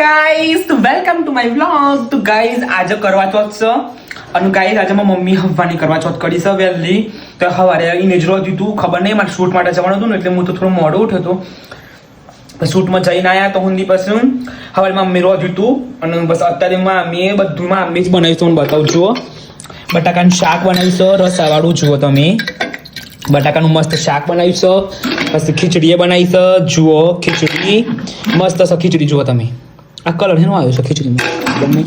Guys તો welcome to my vlog તો guys આજે કરવા ચોથ છે. અને ગાઈઝ આજે મારી મમ્મી હવાની કરવા ચોથ કરી છે વહેલી. તો સવારે એને જ રોધ્યું હતું ખબર નહીં, મારે શૂટ માટે જવાનું હતું ને, એટલે હું તો થોડું મોડું ઉઠ્યો હતો. શૂટમાં જઈને આવ્યા તો હુંદી પછી. હવે મમ્મી રોધ્યું હતું અને બસ અત્યારે મમ્મીએ બધું મમ્મી જ બનાવીશું છે, હું બતાવું જુઓ બટાકાનું શાક બનાવીશું રસાવાળું, જુઓ તમે. બટાકાનું મસ્ત શાક બનાવીશ પછી ખીચડીએ બનાવીશ જુઓ, ખીચડી. મસ્ત છે ખીચડી, જુઓ તમે. આ કલર એનો આવ્યો છે ખીચડીમાં ગમે.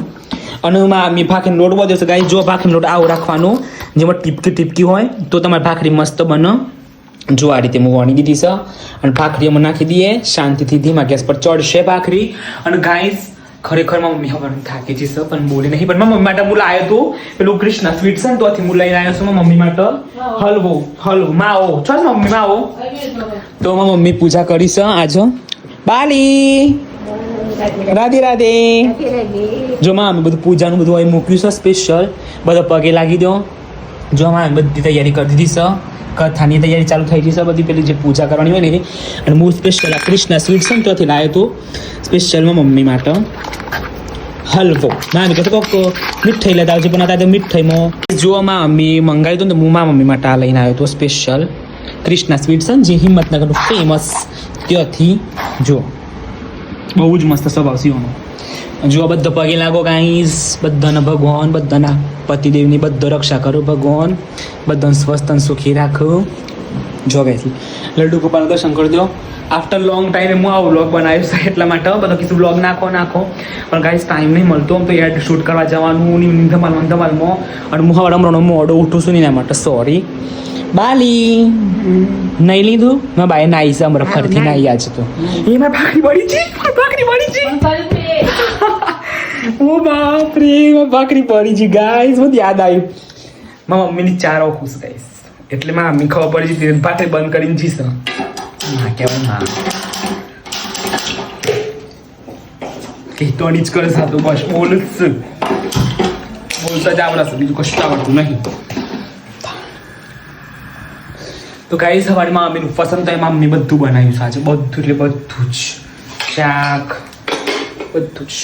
અને એમાં મેં ભાખરીનો લોટ વધ્યો છે ગાય જો ભાખરીનો લોટ આવો રાખવાનો જેમાં ટીપકી ટીપકી હોય તો તમારી ભાખરી મસ્ત બને. જો આ રીતે હું વણી દીધી છે. અને ભાખરી એમાં નાખી દઈએ. શાંતિથી ધીમા ગેસ પર ચડશે ભાખરી. અને ગાઈસ ખરેખર મારા મમ્મી હવે થાકી જઈશ પણ બોલી નહીં. પણ મમ્મી માટે હું લાવ્યો હતો પેલું કૃષ્ણ સ્વીટ છે ને તોથી હું લઈને આવ્યો છું મારા મમ્મી માટે. હલવો હલવો. માવો. છો ને મમ્મી માવો. તો મારા મમ્મી પૂજા કરી છે આજે. બાલી! રાધે રાધે. જો માં અમે બધું પૂજાનું બધું અહીં મૂક્યું છે સ્પેશિયલ બધા પગે લાગી દો. જો અમે બધી તૈયારી કરી દીધી છે. કથાની તૈયારી ચાલુ થઈ ગઈ છે બધી પેલી જે પૂજા કરવાની હોય ને અને હું સ્પેશિયલ આ કૃષ્ણ સ્વીટ છે ને ત્યાંથી લાવ્યો હતો સ્પેશિયલમાં મમ્મી માટે. હલવો. ના અમે કહેતો કોક મીઠાઈ લેતા આવજો પણ અત્યારે મીઠાઈમાં જો માં. મમ્મી મંગાવ્યું હતું ને હું મા મમ્મી માટે આ લઈને આવ્યો હતો સ્પેશિયલ છે ને જે હિંમતનગરનું ફેમસ ત્યાંથી. જો બહુ જ મસ્ત સ્વભાવ સિંહોનો જો બધા પગે લાગો ગાઈસ બધાના ભગવાન, બધાના પતિદેવની બધા રક્ષા કરો ભગવાન. બધાને સ્વસ્થ અને સુખી રાખો. જો ગાઈસ લડ્ડુ ગોપાલ દર્શન કરજો આફ્ટર લોંગ ટાઈમે હું આવું વ્લોગ બનાવીશ એટલા માટે બધો કીધું વ્લોગ નાખો નાખો. પણ ગાઈસ ટાઈમ નહીં મળતો તો એડ શૂટ કરવા જવાનું ધમાલ ધમાલમાં અને હું હવે હમણાં મોડો ઉઠું છું ને એના માટે સોરી બાલી. નહીં લીધું? મેં બાય નાઈ છે હમણાં ફરીથી નાઈ. આજ તો. એ મેં ભાખરી પડી છે ભાખરી પડી છે. ઓ બાપ રે મેં ભાખરી પડી છે ગાઈસ મને યાદ આવ્યું. મારા મમ્મીની ચારો ખુશ ગાઈસ એટલે મારા મમ્મી ખબર પડી છે ભાખરી બંધ કરીને જીસ. ના કેવું ના. કહેતો જ કરે સાતું બસ બોલ જ છે. બોલતા જ આવડે છે બીજું કશું આવડતું નહીં. તો ગાઈ સવારમાં મમ્મીનું પસંદ તો એમાં મમ્મી બધું બનાવ્યું આજે. બધું એટલે બધું જ. શાક, બધું જ.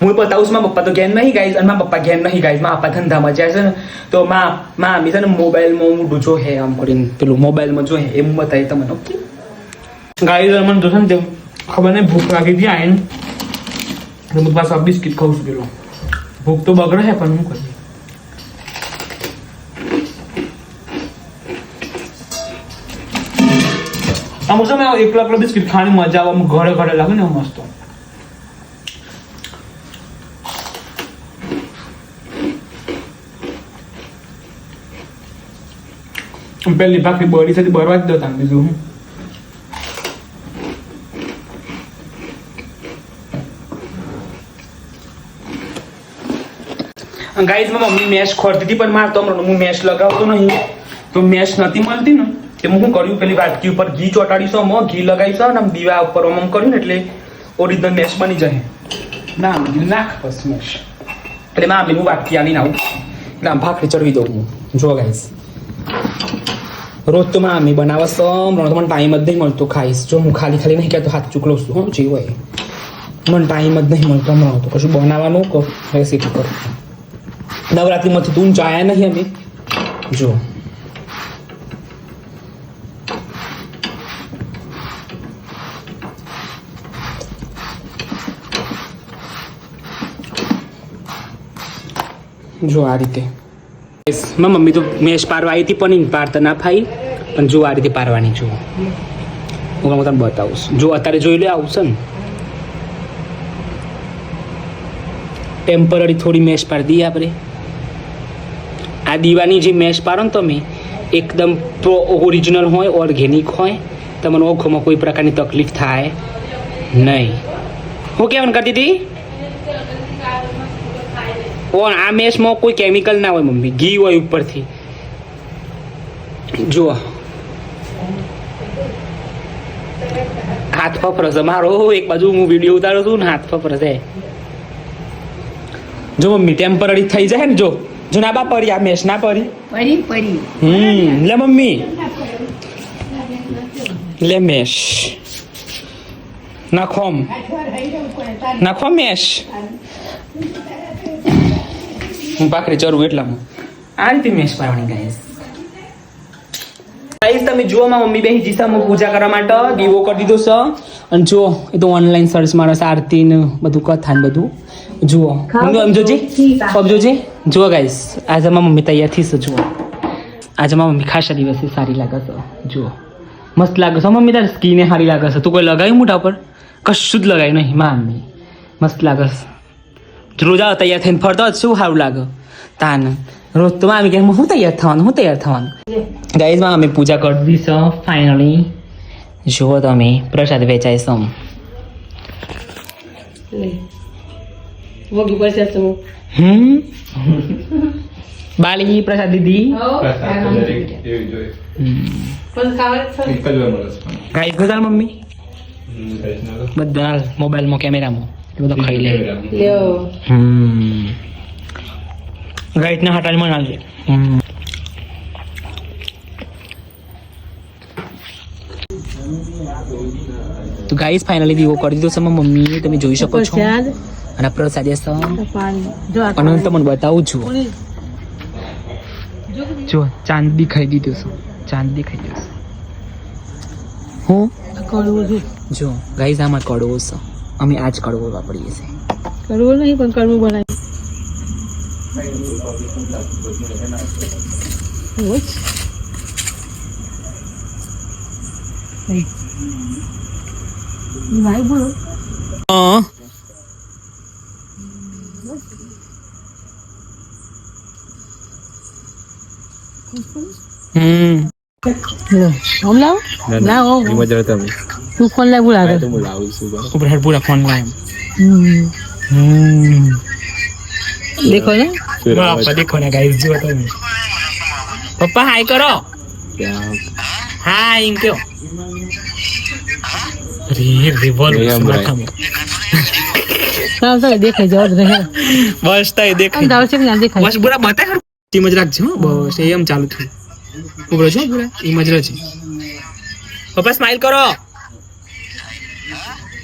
હું બતાવું છું પપ્પા તો ઘેર નહીં ગાઈશ અને મારા પપ્પા ઘેર નહીં ગાઈશ મારા પપ્પા ધંધામાં જાય છે ને, તો મા મા મમ્મી છે ને મોબાઈલમાં હું જો હે આમ કરીને. પેલું મોબાઈલમાં જો હે એમ બતાવી તમને ઓકે ગાઈઝ મને જોશે ને તે ખબર નહીં, ભૂખ લાગી હતી આઈને. હું પાસે બિસ્કિટ ખાઉં છું પેલો. ભૂખ તો બગડે છે, પણ હું કરીએ છે મેં એકલા એકલા બિસ્કિટ ખાણી મજા આવે, આમ ઘરે ઘરે લાગે ને મસ્ત. પેલી ભાખરી બળી સાથે બરવા જ દો તમે બીજું હું. ગાઈઝ મમ્મી મેશ ખોરતી હતી, પણ મારતો હમણાં હું મેશ લગાવતો નહીં. તો મેશ નથી મળતી ને. તે હું શું કર્યું? પેલી વાટકી ઉપર ઘી ચોટાડીશું આમાં ઘી લગાવીશું અને આમ દીવા ઉપર આમ આમ કર્યું ને એટલે ઓરિજિનલ મેશ બની જાય. ના નાખ બસ મેશ એટલે માં હું વાટકી આવીને આવું. એટલે આમ ભાખરી ચડવી દઉં હું. જો ગાઈશ રોજ તો માં મમ્મી બનાવે સમણો તો મને ટાઈમ જ નહીં મળતો ખાઈશ. જો હું ખાલી ખાલી નહીં કહેતો હાથ ચૂકલો છું. હું જીવ હોય. મને ટાઈમ જ નહીં મળતો હમણાં તો. કશું બનાવવાનું કહો? રેસીપી કર. નવરાત્રિમાંથી તું ચાયા નહીં અમે. જો. જો આ રીતે મારી મમ્મી તો મેશ પારવા આવી હતી પણ પારતા ના ફાઈ. પણ જો આ રીતે પારવાની જો હું તમને બતાવું જો અત્યારે જોઈ લે આવશે ને. ટેમ્પરરી થોડી મેશ પાડી દઈએ આપણે. આ દીવાની જે મેશ પાડો ને તમે, એકદમ પ્રો ઓરિજિનલ હોય ઓર્ગેનિક હોય, તમને ઓખોમાં કોઈ પ્રકારની તકલીફ થાય નહીં. હું કહેવાનું કરતી હતી? ઓ આ મેશમાં કોઈ કેમિકલ ના હોય મમ્મી. ઘી હોય ઉપરથી. જુઓ. હાથ ફફરશે મારો એક બાજુ હું વીડિયો ઉતારું છું ને હાથ ફફરશે જો મમ્મી ટેમ્પરરી થઈ જાય ને જો. જો ના બા પરી આ મેશ ના પરી પરી પરી હમ લે મમ્મી. લે મેશ. નાખો. નાખો મેશ. હું પાખરી ચરું એટલામાં. આ રીતે મેશ પાડવાની ગાઈસ ગાઈસ તમે જુઓ મારા મમ્મી બેહી જીસા હું પૂજા કરવા માટે દીવો કરી દીધો છે. અને જો એ તો ઓનલાઈન સર્ચ મારા આરતી ને બધું કથા ને બધું. જુઓ મમ્મી આમ જોજે જુઓ ગાઈસ આજે મારી મમ્મી તૈયાર થઈ છે જુઓ. આજે મારી મમ્મી ખાસા દિવસે સારી લાગે છે જુઓ. મસ્ત લાગે છે મમ્મી તારી સ્કીને સારી લાગે છે. તું કોઈ લગાવ્યું મોટા પર કશું જ લગાવ્યું નહીં મા મમ્મી મસ્ત લાગે છે. રોજ આવો તૈયાર થઈને ફરતો જ શું સારું લાગે? તાન રોજ તો આવી ગયા હું તૈયાર થવાનું હું તૈયાર થવાનું? ગાઈઝમાં અમે પૂજા કરી. દીધી છે ફાઇનલી જુઓ તમે પ્રસાદ વેચાય વગી પડશે તું. હમ? બાલી પ્રસાદ દીદી. પણ ગાઈઝ બધા મમ્મી? બધા મોબાઈલમાં કેમેરામાં. એ બધો ખાઈ લે. હમ. ગાઈડના હટાડી મનાવજે હમ. તો ગાઈસ ફાઇનલી દીવો કરી દીધો છે મમ્મી તમે જોઈ શકો છો. અને પ્રસાદ છે પાણી જો આ અને હું તમને બતાવું છું. જો ચાંદી ખાઈ દીધો છે. ચાંદી ખાઈ દીધું હું? કડવું જો જો ગાઈસ આમાં કડવો છે. અમે આજ કડવો વાપરીએ છીએ. કડવો નહીં પણ કડવું બનાવી. ભાઈ બોલો હા. હમ. લાવ. લાવો લાવો તું ફોન લાવ બોલાવે ઉપર હેડ પૂરા ફોન લાય હમ હમ દેખો ને બાપા દેખો ને ગાઈસ જો તમે પપ્પા હાય કરો હાય એમ કયો રે રિવોલ્વ ચાલ તો દેખાઈ જાવ જ રહે બસ તાય દેખાય દાવ છે કે ના દેખાય બસ બુરા બતા કર ટીમ જ રાખજો બસ એમ ચાલુ થયું ઉભરો છો બુરા એમ જ રહેજે પપ્પા સ્માઈલ કરો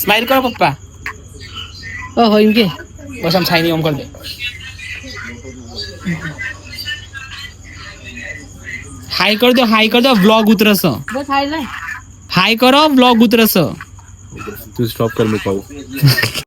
સ્માઈલ કરો પપ્પા. ઓહો એમ કે. બસ આમ સાઈન ઓમ કરી દે. હાઈ કર દો હાઈ કર દો વ્લોગ ઉતરશે. બસ હાઈ લાય હાઈ કરો વ્લોગ ઉતરશે. તું સ્ટોપ કર મેં કહું